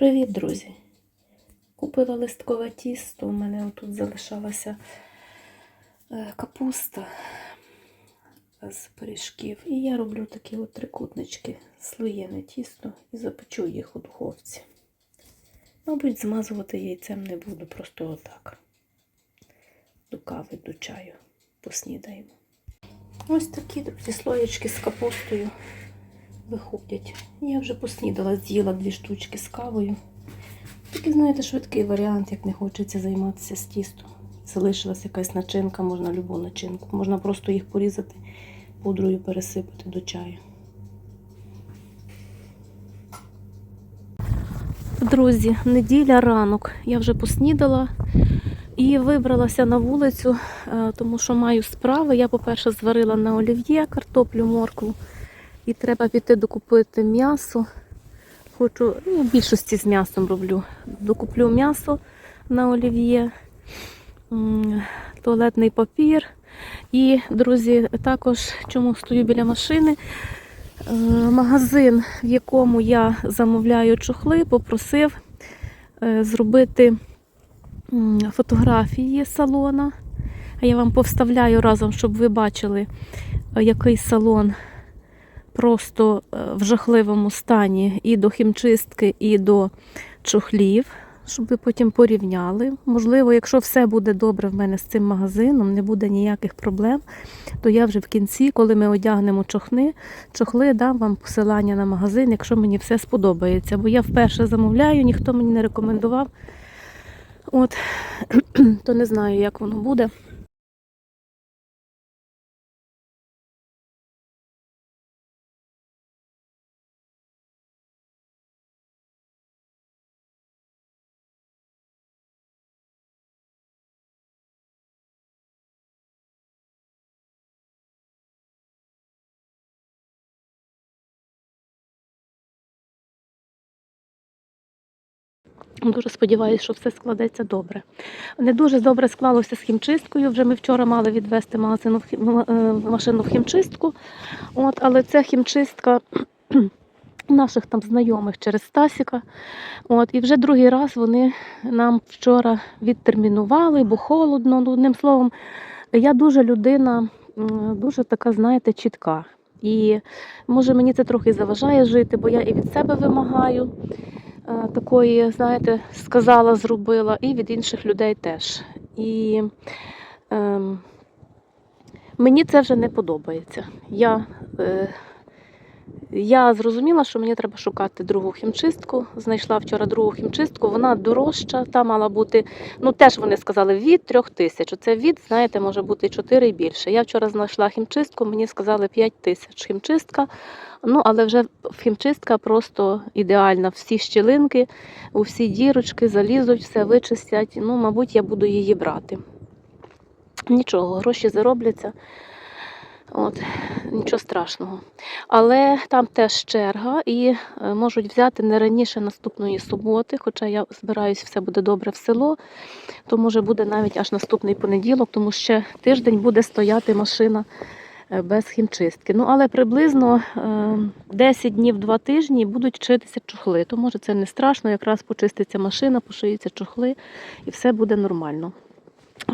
Привіт, друзі! Купила листкове тісто. У мене тут залишалася е, капуста з пиріжків. І я роблю такі от трикутнички, слоєне тісто і запечу їх у духовці. Мабуть, змазувати яйцем не буду, просто отак. До кави, до чаю поснідаємо. Ось такі, друзі, слоєчки з капустою виходять. Я вже поснідала, з'їла дві штучки з кавою. Такий, знаєте, швидкий варіант, як не хочеться займатися з тістом. Залишилась якась начинка, можна любу начинку. Можна просто їх порізати, пудрою пересипати до чаю. Друзі, неділя ранок. Я вже поснідала і вибралася на вулицю, е, тому що маю справи. Я, по-перше, зварила на олів'є картоплю, моркву. І треба піти докупити м'ясо. Хочу, ну, в більшості з м'ясом роблю. Докуплю м'ясо на олів'є, туалетний папір. І, друзі, також чому стою біля машини. е, Магазин, в якому я замовляю чохли, попросив е, зробити фотографії салона. Я вам повставляю разом, щоб ви бачили, е, який салон просто е, в жахливому стані і до хімчистки, і до чохлів, щоб ви потім порівняли. Можливо, якщо все буде добре в мене з цим магазином, не буде ніяких проблем, то я вже в кінці, коли ми одягнемо чохни, чохли, дам вам посилання на магазин, якщо мені все сподобається. Бо я вперше замовляю, ніхто мені не рекомендував. От, то не знаю, як воно буде. Дуже сподіваюся, що все складеться добре. Не дуже добре склалося з хімчисткою. Вже ми вчора мали відвести магазину е, машину в хімчистку. От, але ця хімчистка наших там знайомих через Стасіка. От, і вже другий раз вони нам вчора відтермінували, бо холодно. Ну, одним словом, я дуже людина, дуже така, знаєте, чітка. І може мені це трохи заважає жити, бо я і від себе вимагаю такої, знаєте, сказала, зробила, і від інших людей теж. І ем, мені це вже не подобається. Я, е, я зрозуміла, що мені треба шукати другу хімчистку. Знайшла вчора другу хімчистку, вона дорожча, та мала бути, ну теж вони сказали, від трьох тисяч. Оце від, знаєте, може бути 4 і більше. Я вчора знайшла хімчистку, мені сказали 5 тисяч хімчистка. Ну, але вже хімчистка просто ідеальна. Всі щілинки, у всі дірочки залізуть, все вичистять. Ну, мабуть, я буду її брати. Нічого, гроші заробляться. От, нічого страшного. Але там теж черга і е, можуть взяти не раніше наступної суботи, хоча я збираюсь, все буде добре в село, то може буде навіть аж наступний понеділок, тому ще тиждень буде стояти машина без хімчистки. Ну, але приблизно е, 10 днів, 2 тижні будуть читися чохли. То може це не страшно, якраз почиститься машина, пошиються чохли і все буде нормально.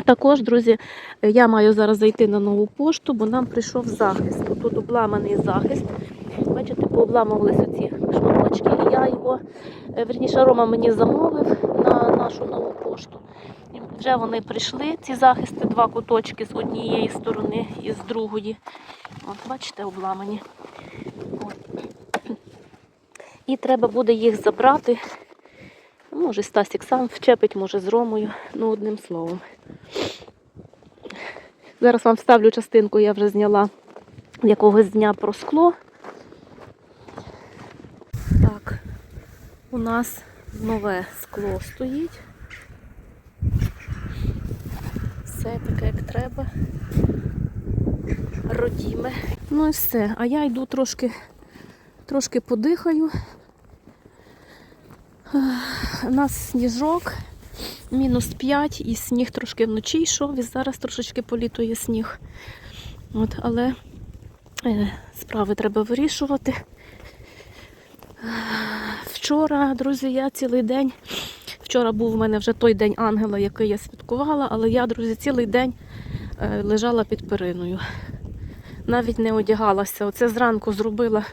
Також, друзі, я маю зараз зайти на нову пошту, бо нам прийшов захист. Тут обламаний захист. Бачите, пообламувалися ці шматочки, і я його, е, верніше, Рома мені замовив на нашу нову пошту. І вже вони прийшли, ці захисти, два куточки з однієї сторони і з другої. От, бачите, обламані. От. І треба буде їх забрати. Може, Стасік сам вчепить, може з Ромою, ну одним словом. Зараз вам вставлю частинку, я вже зняла якогось дня про скло. Так, у нас нове скло стоїть. Все таке, як треба. Родіме. Ну і все. А я йду трошки, трошки подихаю. У нас сніжок, мінус 5 і сніг трошки вночі йшов, і зараз трошечки політує сніг. От, але е, справи треба вирішувати. Вчора, друзі, я цілий день. Вчора був у мене вже той день ангела, який я святкувала, але я, друзі, цілий день е, лежала під периною. Навіть не одягалася. Оце зранку зробила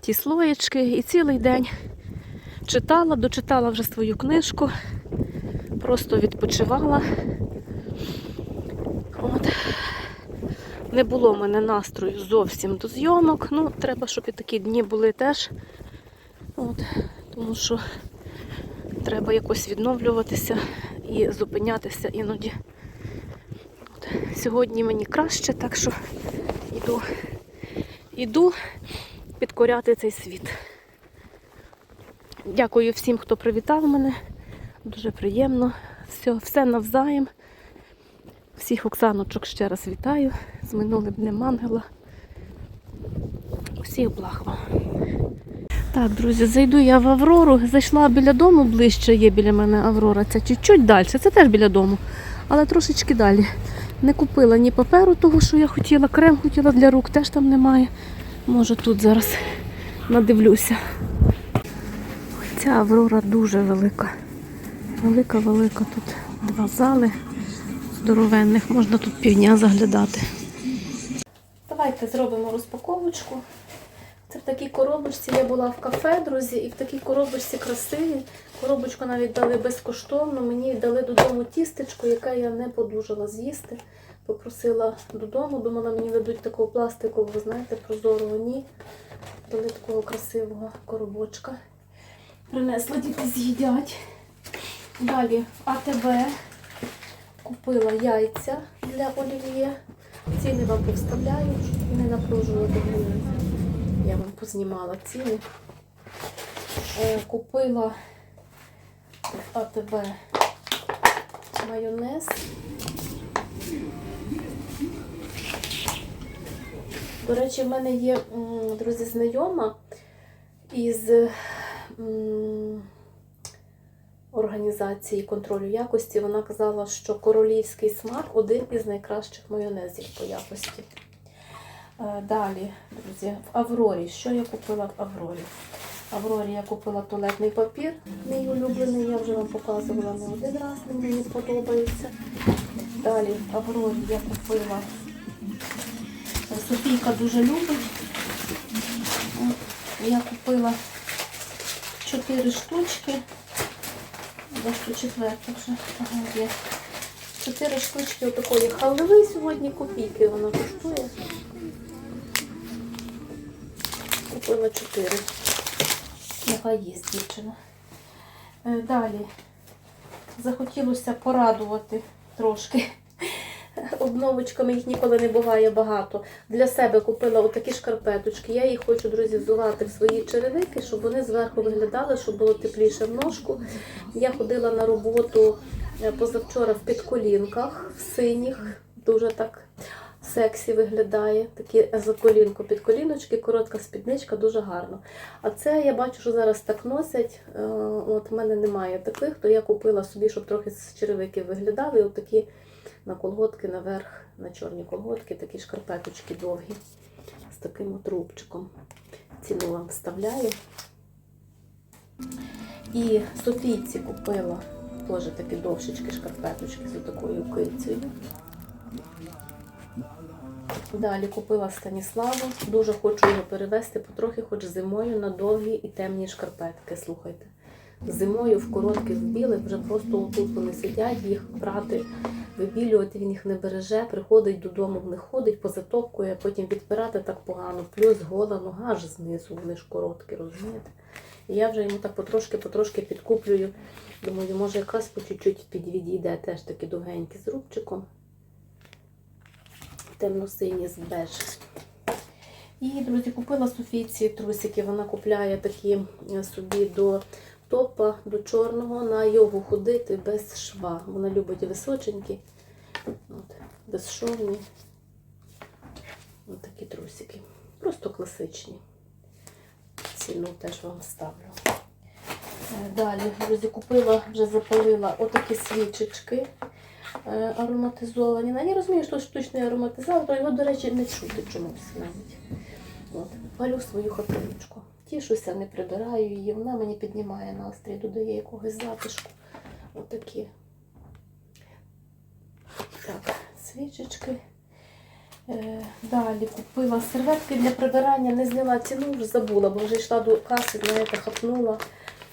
ті слоєчки і цілий день читала, дочитала вже свою книжку, просто відпочивала. От. Не було в мене настрою зовсім до зйомок. Ну, треба, щоб і такі дні були теж. От. Тому що треба якось відновлюватися і зупинятися іноді. От. Сьогодні мені краще, так що йду, йду підкоряти цей світ. Дякую всім, хто привітав мене. Дуже приємно. Все, все навзаєм. Всіх Оксаночок ще раз вітаю з минулим днем ангела. Всіх благ вам. Так, друзі, зайду я в Аврору. Зайшла біля дому ближче, є біля мене Аврора. Це чуть-чуть далі. Це теж біля дому, але трошечки далі. Не купила ні паперу того, що я хотіла, крем хотіла для рук, теж там немає. Може тут зараз надивлюся. Ця Аврора дуже велика. Велика, велика. Тут два зали здоровенних, можна тут півдня заглядати. Давайте зробимо розпаковочку. Це в такій коробочці я була в кафе, друзі, і в такій коробочці красиві. Коробочку навіть дали безкоштовно. Мені дали додому тістечко, яке я не подужала з'їсти. Попросила додому, думала, мені дадуть такого пластикового, знаєте, прозорого ні. Дали такого красивого коробочка. Принесла діти з'їдять. Далі АТБ купила яйця для олів'є. Ціни вам повставляю, не напружувати. Я вам познімала ціни. Е, Купила в АТБ майонез. До речі, в мене є, друзі, знайома із організації контролю якості. Вона казала, що королівський смак один із найкращих майонезів по якості. Е, Далі, друзі, в Аврорі. Що я купила в Аврорі? В Аврорі я купила туалетний папір, мій улюблений, я вже вам показувала не один раз, мені подобається. Далі в Аврорі я купила. Софійка дуже любить. Я купила 4 штучки. Чотири штучки отакої халви сьогодні копійки вона коштує. Купила чотири. Нехай їсть дівчина. Е, Далі захотілося порадувати трошки. Обновочками їх ніколи не буває багато. Для себе купила отакі шкарпеточки. Я їх хочу, друзі, взувати в свої черевики, щоб вони зверху виглядали, щоб було тепліше в ножку. Я ходила на роботу е, позавчора в підколінках, в синіх, дуже так сексі виглядає. Такі за колінку під коліночки, коротка спідничка, дуже гарно. А це я бачу, що зараз так носять. Е, От в мене немає таких, то я купила собі, щоб трохи з черевики виглядали. От такі на колготки наверх, на чорні колготки, такі шкарпеточки довгі з таким от рубчиком. Ціну вам вставляю. І Софійці купила теж такі довшечки шкарпеточки з такою кицею. Далі купила Станіславу. Дуже хочу його перевезти потрохи, хоч зимою на довгі і темні шкарпетки. Слухайте. Зимою в коротких в білих вже просто отут вони сидять, їх брати, вибілювати він їх не береже, приходить додому, них ходить, позатовкує, потім відпирати так погано, плюс гола нога аж знизу, вони ж короткі, розумієте? І я вже йому так потрошки-потрошки підкуплюю. Думаю, може якраз по чуть-чуть підвідійде теж такі довгенькі з рубчиком. Темно-сині з беж. І, друзі, купила Софійці трусики. Вона купляє такі е, собі до топа, до чорного, на йогу ходити без шва. Вона любить височенькі, от, безшовні. Такі трусики. Просто класичні. Ціну теж вам ставлю. Е, Далі, друзі, купила, вже запалила отакі свічечки ароматизовані. Ну, Я розумію, що штучний ароматизатор, його, до речі, не чути чомусь навіть. От, палю свою хатиночку. тішуся, не прибираю її. Вона мені піднімає настрій, додає якогось затишку. Отакі. Так, свічечки. Е, далі купила серветки для прибирання, не зняла ціну, вже забула, бо вже йшла до каси, знаєте, хапнула.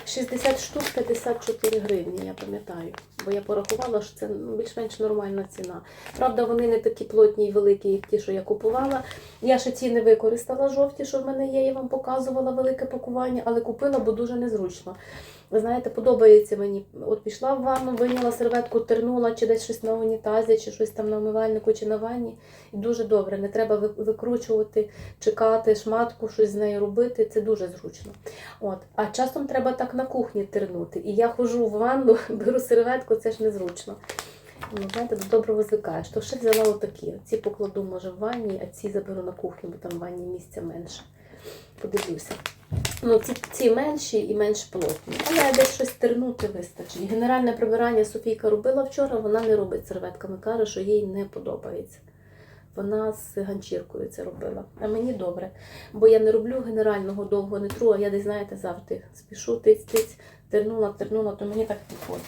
60 штук 54 гривні, я пам'ятаю. Бо я порахувала, що це ну, більш-менш нормальна ціна. Правда, вони не такі плотні і великі, як ті, що я купувала. Я ще ці не використала жовті, що в мене є, я вам показувала велике пакування, але купила, бо дуже незручно. Ви знаєте, подобається мені. От пішла в ванну, виняла серветку, тернула, чи десь щось на унітазі, чи щось там на умивальнику, чи на ванні. І дуже добре. Не треба викручувати, чекати, шматку, щось з нею робити. Це дуже зручно. От. А часом треба так на кухні тернути. І я ходжу в ванну, беру серветку, це ж незручно. Ну, знаєте, до доброго звикаєш. То ще взяла отакі. Ці покладу, може, в ванні, а ці заберу на кухню, бо там в ванні місця менше. Подивлюся. Ну, ці, ці менші і менш плотні. Але десь щось тернути вистачить. Генеральне прибирання Софійка робила вчора, вона не робить серветками. Каже, що їй не подобається. Вона з ганчіркою це робила. А мені добре. Бо я не роблю генерального довго не тру, а я десь, знаєте, завжди спішу, тиць-тиць, тернула, тернула, то мені так підходить.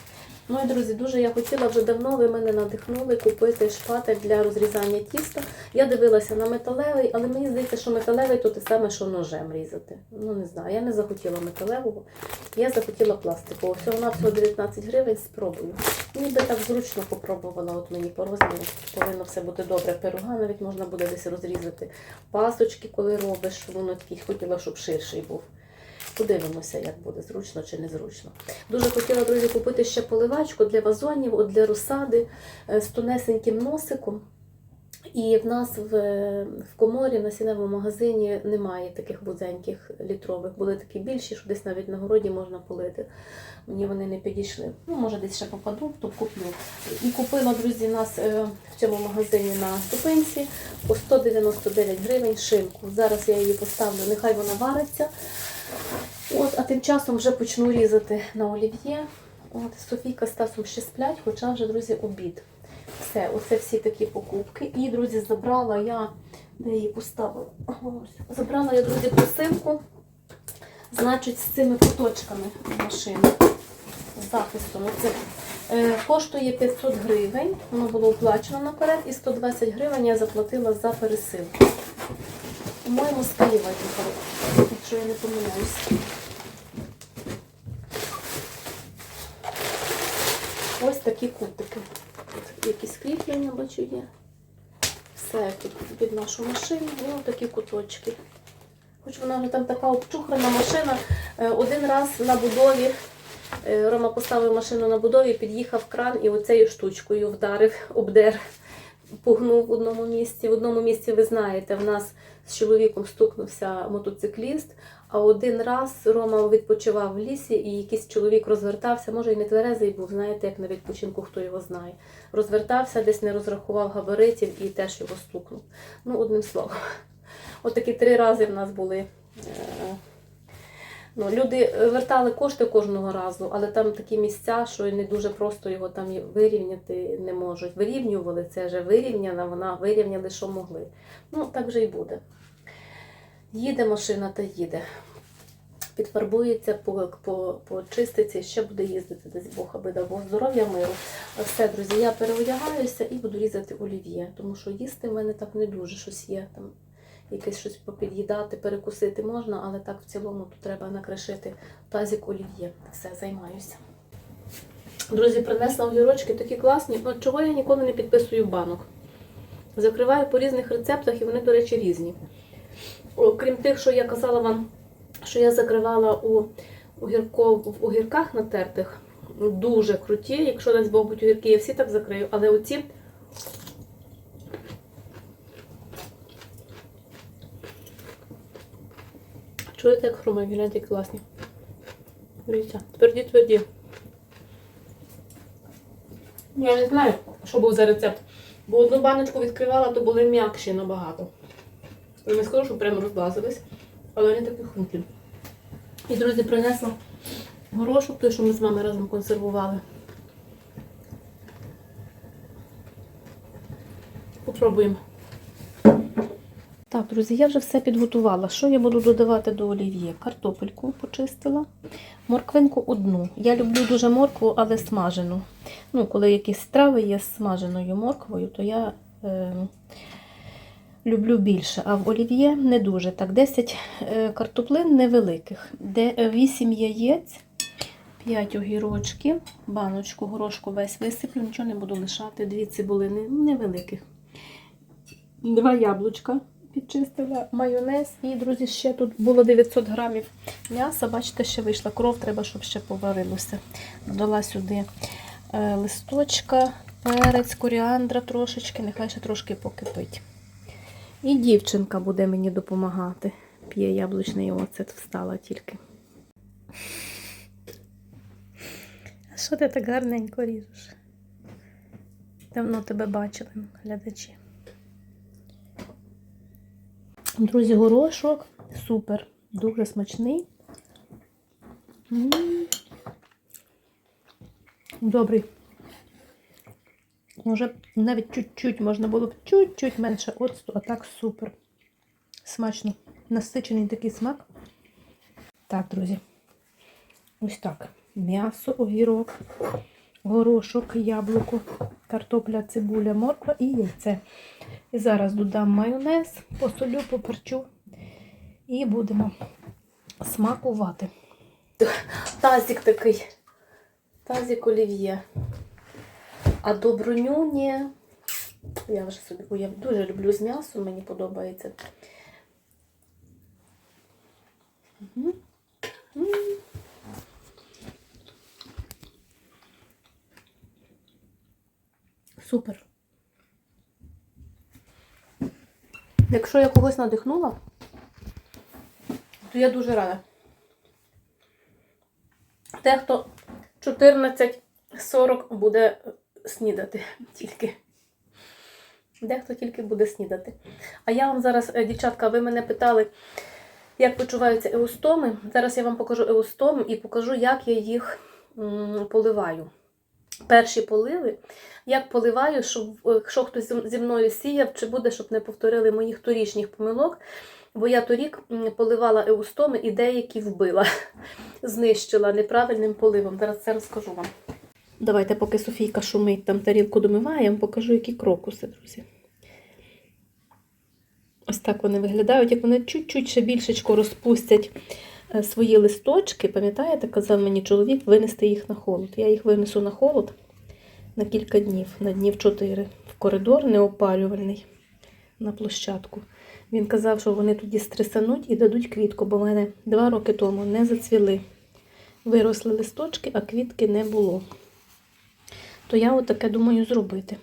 Ну і друзі, дуже я хотіла вже давно, ви мене надихнули купити шпатель для розрізання тіста. Я дивилася на металевий, але мені здається, що металевий то те саме, що ножем різати. Ну не знаю, я не захотіла металевого, я захотіла пластикового. Всього на всього 19 гривень спробую. Ніби так зручно попробувала, от мені по розміру. Повинно все бути добре. Пирога навіть можна буде десь розрізати. Пасочки, коли робиш, воно такий хотіла, щоб ширший був. Подивимося, як буде зручно чи незручно. Дуже хотіла, друзі, купити ще поливачку для вазонів, от для розсади е, з тонесеньким носиком. І в нас в, в коморі на сіневому магазині немає таких вузеньких літрових. Були такі більші, що десь навіть на городі можна полити. Мені вони не підійшли. Ну, може, десь ще попаду, то куплю. І купила, друзі, нас е, в цьому магазині на зупинці по 199 гривень шинку. Зараз я її поставлю, нехай вона вариться. От, а тим часом вже почну різати на олів'є. От, Софійка з Тасом ще сплять, хоча вже, друзі, обід. Все, оце всі такі покупки. І, друзі, забрала я, де її поставила? Забрала я, друзі, посилку, значить, з цими куточками машини, з захистом. Оце е, коштує 500 гривень, воно було оплачено наперед, і 120 гривень я заплатила за пересилку. По-моєму, з Києва якщо я не помиляюсь. Ось такі кутики. Тут якісь кріплення, бачу, є. Все тут під нашу машину. Ось такі куточки. Хоч вона вже там така обчухрана машина. Е, Один раз на будові е, Рома поставив машину на будові, під'їхав кран і оцею штучкою вдарив, обдер, пугнув в одному місці. В одному місці, ви знаєте, в нас з чоловіком стукнувся мотоцикліст, а один раз Рома відпочивав в лісі, і якийсь чоловік розвертався, може і не тверезий був, знаєте, як на відпочинку, хто його знає. Розвертався, десь не розрахував габаритів і теж його стукнув. Ну, одним словом. От три рази в нас були. Е, Ну, люди вертали кошти кожного разу, але там такі місця, що не дуже просто його там вирівняти не можуть. Вирівнювали, це вже вирівняна, вона вирівняли, що могли. Ну, так вже й буде. Їде машина та їде. Підфарбується, по, по, почиститься і ще буде їздити десь Бог, аби дав Бог здоров'я, миру. Все, друзі, я переодягаюся і буду різати олів'є, тому що їсти в мене так не дуже щось є. Там якесь щось попід'їдати, перекусити можна, але так в цілому то треба накришити тазик олів'є. Все, займаюся. Друзі, принесла огірочки такі класні. От чого я ніколи не підписую банок. Закриваю по різних рецептах і вони, до речі, різні. Окрім тих, що я казала вам, що я закривала у огірко, в огірках натертих, дуже круті. Якщо десь Бог будуть огірки, я всі так закрию, але оці Чуєте, як хрумає, гляньте, які класні. Дивіться, тверді, тверді. Я не знаю, що був за рецепт. Бо одну баночку відкривала, то були м'якші набагато. Я не скажу, що прямо розлазились, але вони такі хрумкі. І, друзі, принесла горошок, той, що ми з вами разом консервували. Попробуємо. Так, друзі, я вже все підготувала. Що я буду додавати до олів'є? Картопельку почистила, морквинку одну. Я люблю дуже моркву, але смажену. Ну, коли якісь страви є смаженою морквою, то я е, люблю більше. А в олів'є не дуже. Так, 10 е, картоплин невеликих, де е, 8 яєць, 5 огірочків, баночку горошку весь висиплю, нічого не буду лишати, 2 цибулини невеликих. Два яблучка підчистила, майонез. І, друзі, ще тут було 900 грамів м'яса. Бачите, ще вийшла кров, треба, щоб ще поварилося. Додала сюди е, листочка, перець, коріандра трошечки, нехай ще трошки покипить. І дівчинка буде мені допомагати. П'є яблучний оцет, встала тільки. А що ти так гарненько ріжеш? Давно тебе бачили, глядачі. Друзі, горошок супер, дуже смачний. Добрий. Може, навіть чуть-чуть можна було б чуть-чуть менше оцту, а так супер. Смачно. Насичений такий смак. Так, друзі. Ось так. М'ясо, огірок, горошок, яблуко, картопля, цибуля, морква і яйце. І зараз додам майонез, посолю, поперчу і будемо смакувати. Тазик такий. Тазик олів'є. А добруню ні. Я вже собі я дуже люблю з м'ясом, мені подобається. Мгм. Супер. Якщо я когось надихнула, то я дуже рада. Дехто 14.40 буде снідати тільки. Дехто тільки буде снідати. А я вам зараз, е, дівчатка, ви мене питали, як почуваються еустоми. Зараз я вам покажу еустоми і покажу, як я їх поливаю. Перші поливи, як поливаю, щоб е, якщо хтось зі- мною сіяв, чи буде, щоб не повторили моїх торічніх помилок. Бо я торік поливала еустоми і деякі вбила, знищила неправильним поливом. Зараз це розкажу вам. Давайте, поки Софійка шумить, там тарілку домиває, я вам покажу, які крокуси, друзі. Ось так вони виглядають, як вони чуть-чуть ще більшечко розпустять свої листочки. Пам'ятаєте, казав мені чоловік винести їх на холод. Я їх винесу на холод на кілька днів, на днів 4, в коридор неопалювальний на площадку. Він казав, що вони тоді стресануть і дадуть квітку, бо в мене два роки тому не зацвіли. Виросли листочки, а квітки не було. То я отаке думаю зробити.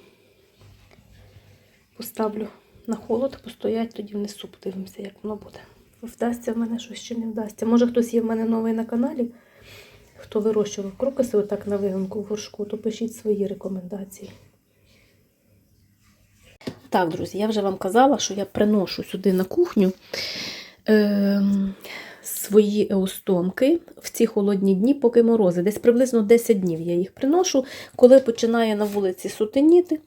Поставлю на холод, постоять, тоді внесу, подивимося, як воно буде. Вдасться в мене щось чи не вдасться. Може, хтось є в мене новий на каналі, хто вирощував крокуси отак на вигонку в горшку, то пишіть свої рекомендації. Так, друзі, я вже вам казала, що я приношу сюди на кухню е, свої еустомки в ці холодні дні, поки морози. Десь приблизно 10 днів я їх приношу, коли починає на вулиці сутеніти.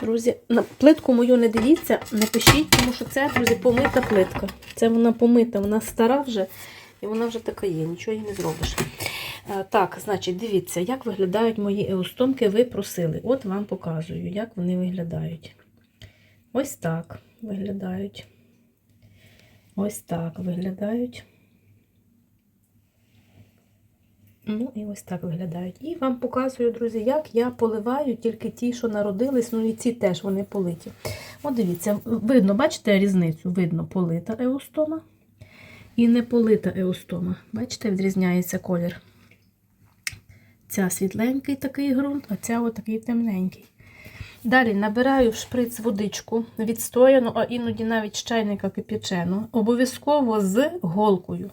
Друзі, на плитку мою не дивіться, не пишіть, тому що це, друзі, помита плитка. Це вона помита, вона стара вже, і вона вже така є, нічого їй не зробиш. Е, Так, значить, дивіться, як виглядають мої еустомки. Ви просили. От вам показую, як вони виглядають. Ось так виглядають. Ось так виглядають. Ну, і ось так виглядають. І вам показую, друзі, як я поливаю тільки ті, що народились, ну і ці теж вони политі. От дивіться, видно, бачите різницю? Видно, полита еустома і не полита еустома. Бачите, відрізняється колір. Ця світленький такий ґрунт, а ця отакий темненький. Далі набираю в шприц водичку, відстояну, а іноді навіть з чайника кип'ячену, обов'язково з голкою.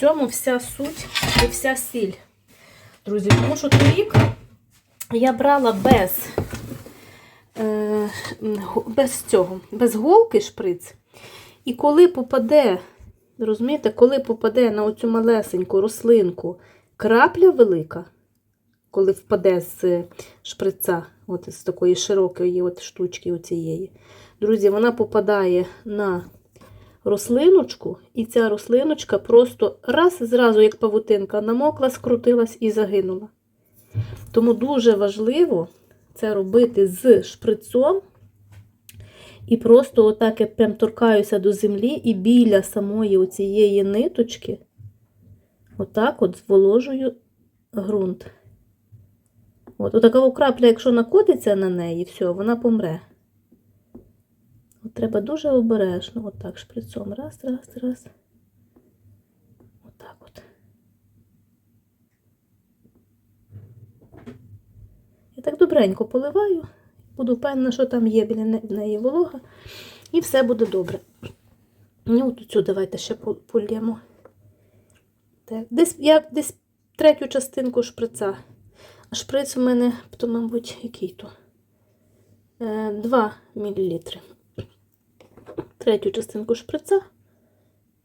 В цьому вся суть і вся сіль. Друзі, тому що торік я брала без, е, без цього, без голки шприц. І коли попаде, розумієте, коли попаде на оцю малесеньку рослинку крапля велика, коли впаде з шприца, от з такої широкої от штучки оцієї. Друзі, вона попадає на рослиночку, і ця рослиночка просто раз зразу, як павутинка, намокла, скрутилась і загинула. Тому дуже важливо це робити з шприцом. І просто отак я прям торкаюся до землі і біля самої оцієї ниточки, отак от зволожую ґрунт. От, отака крапля, якщо накотиться на неї, все, вона помре. От треба дуже обережно, отак шприцом. Раз, раз, раз. Отак от. Я так добренько поливаю. Буду впевнена, що там є біля неї волога, і все буде добре. Ну, от цю давайте ще пол- полємо. Так, десь, я десь третю частинку шприца. А шприц у мене, то, мабуть, який то? Е, 2 мл. Третю частинку шприца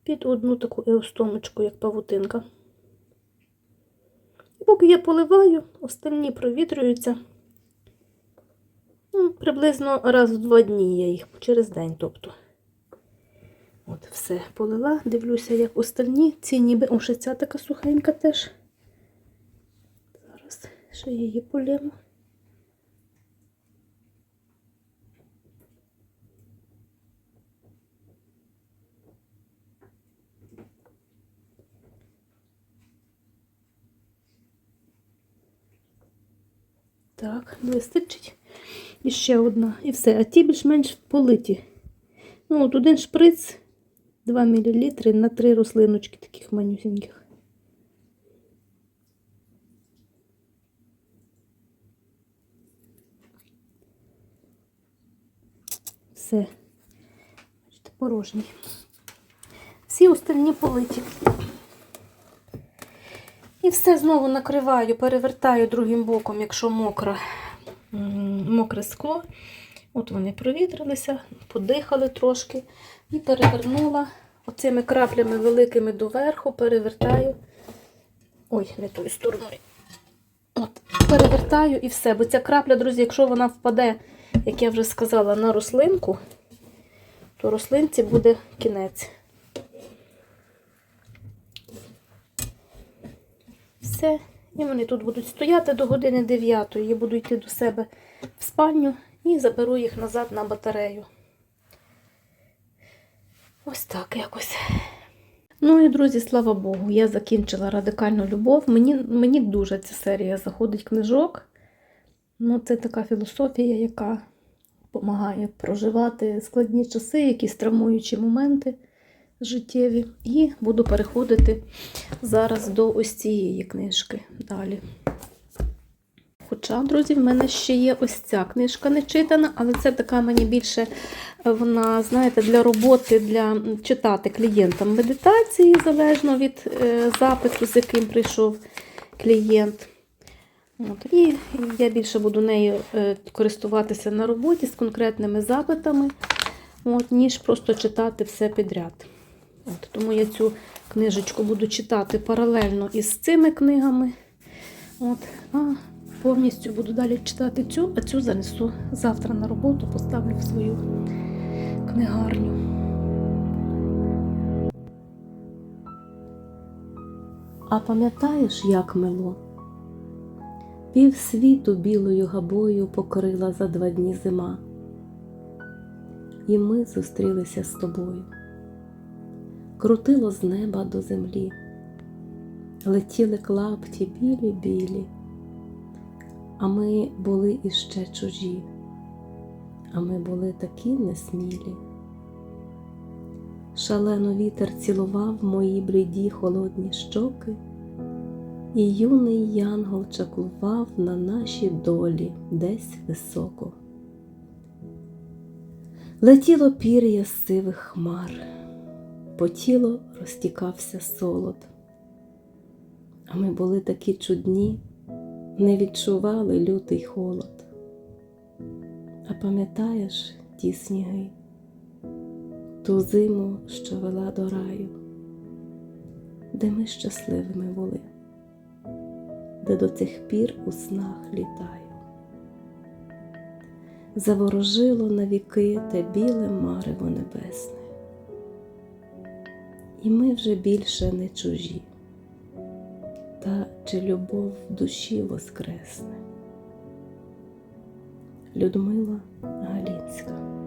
під одну таку еустомочку, як павутинка. І поки я поливаю, остальні провітрюються. Ну, приблизно раз в два дні я їх через день, тобто. От, все полила, дивлюся, як остальні. Ці ніби о, ця така сухенька теж. Зараз ще її полємо. Так, вистачить. І ще одна. І все. А ті більш-менш политі. Ну, от один шприц 2 мл на три рослиночки таких манюсіньких. Все. Порожній. Всі остальні политі. І все знову накриваю, перевертаю другим боком, якщо мокре, мокре скло. От вони провітрилися, подихали трошки. І перевернула оцими краплями великими доверху, перевертаю. Ой, не тою стороною. От, перевертаю і все. Бо ця крапля, друзі, якщо вона впаде, як я вже сказала, на рослинку, то рослинці буде кінець. Все. І вони тут будуть стояти до години 9. Я буду йти до себе в спальню і заберу їх назад на батарею. Ось так якось. Ну і друзі, слава Богу, я закінчила радикальну любов. Мені, мені дуже ця серія заходить книжок. Ну, це така філософія, яка допомагає проживати складні часи, якісь травмуючі моменти життєві. І буду переходити зараз до ось цієї книжки далі. Хоча, друзі, в мене ще є ось ця книжка не читана, але це така мені більше е, вона, знаєте, для роботи, для читати клієнтам медитації, залежно від е, запиту, з яким прийшов клієнт. От, і я більше буду нею е, користуватися на роботі з конкретними запитами, от, ніж просто читати все підряд. От, тому я цю книжечку буду читати паралельно із цими книгами. От, а повністю буду далі читати цю, а цю занесу завтра на роботу, поставлю в свою книгарню. А пам'ятаєш, як мило? Пів світу білою габою покрила за два дні зима. І ми зустрілися з тобою. Крутило з неба до землі, летіли клапті білі-білі, а ми були іще чужі, а ми були такі несмілі. Шалено вітер цілував мої бліді холодні щоки, і юний янгол чаклував на наші долі десь високо. Летіло пір'я сивих хмар, по тілу розтікався солод. А ми були такі чудні, не відчували лютий холод. А пам'ятаєш ті сніги, ту зиму, що вела до раю, де ми щасливими були, де до цих пір у снах літаю. Заворожило навіки те біле марево небесне, і ми вже більше не чужі, та чи любов в душі воскресне? Людмила Галінська